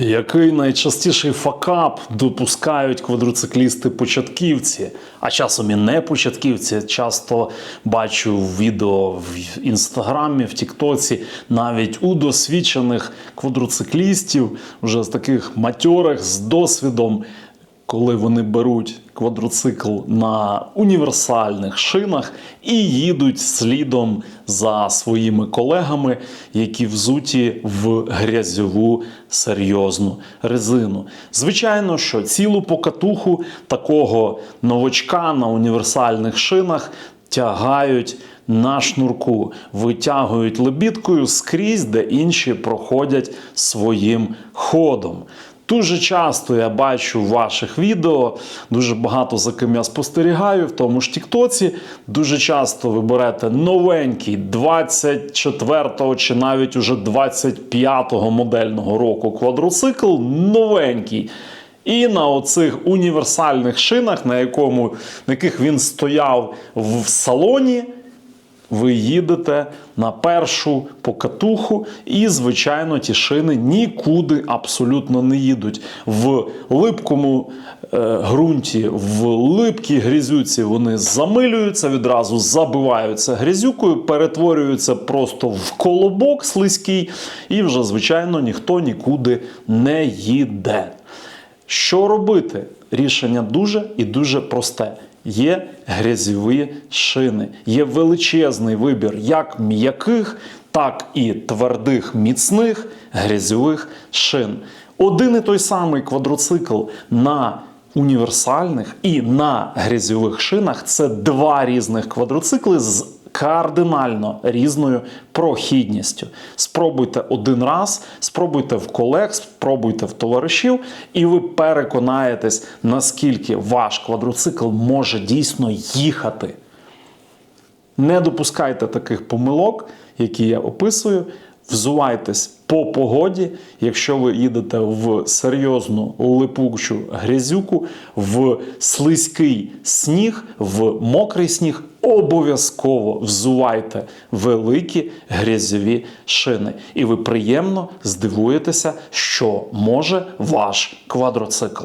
Який найчастіший факап допускають квадроциклісти-початківці, а часом і не початківці. Часто бачу відео в інстаграмі, в Тіктоці, навіть у досвідчених квадроциклістів, вже з таких матьорих з досвідом, коли вони беруть квадроцикл на універсальних шинах і їдуть слідом за своїми колегами, які взуті в грязьову серйозну резину. Звичайно, що цілу покатуху такого новачка на універсальних шинах тягають на шнурку, витягують лебідкою скрізь, де інші проходять своїм ходом. Дуже часто я бачу в ваших відео, дуже багато за ким я спостерігаю, в тому ж Тіктоці. Дуже часто ви берете новенький 24-го чи навіть уже 25-го модельного року квадроцикл, новенький. І на оцих універсальних шинах, на, якому, на яких він стояв в салоні, ви їдете на першу покатуху, і, звичайно, ті шини нікуди абсолютно не їдуть. В липкому е, ґрунті, в липкій грязюці вони замилюються, відразу забиваються грязюкою, перетворюються просто в колобок слизький, і вже, звичайно, ніхто нікуди не їде. Що робити? Рішення дуже і дуже просте. Є грязьові шини, є величезний вибір як м'яких, так і твердих міцних грязьових шин. Один і той самий квадроцикл на універсальних і на грязьових шинах це два різних квадроцикли з кардинально різною прохідністю. Спробуйте один раз, спробуйте в колег, спробуйте в товаришів, і ви переконаєтесь, наскільки ваш квадроцикл може дійсно їхати. Не допускайте таких помилок, які я описую. Взувайтесь по погоді, якщо ви їдете в серйозну липучу грязюку, в слизький сніг, в мокрий сніг, обов'язково взувайте великі грязьові шини. І ви приємно здивуєтеся, що може ваш квадроцикл.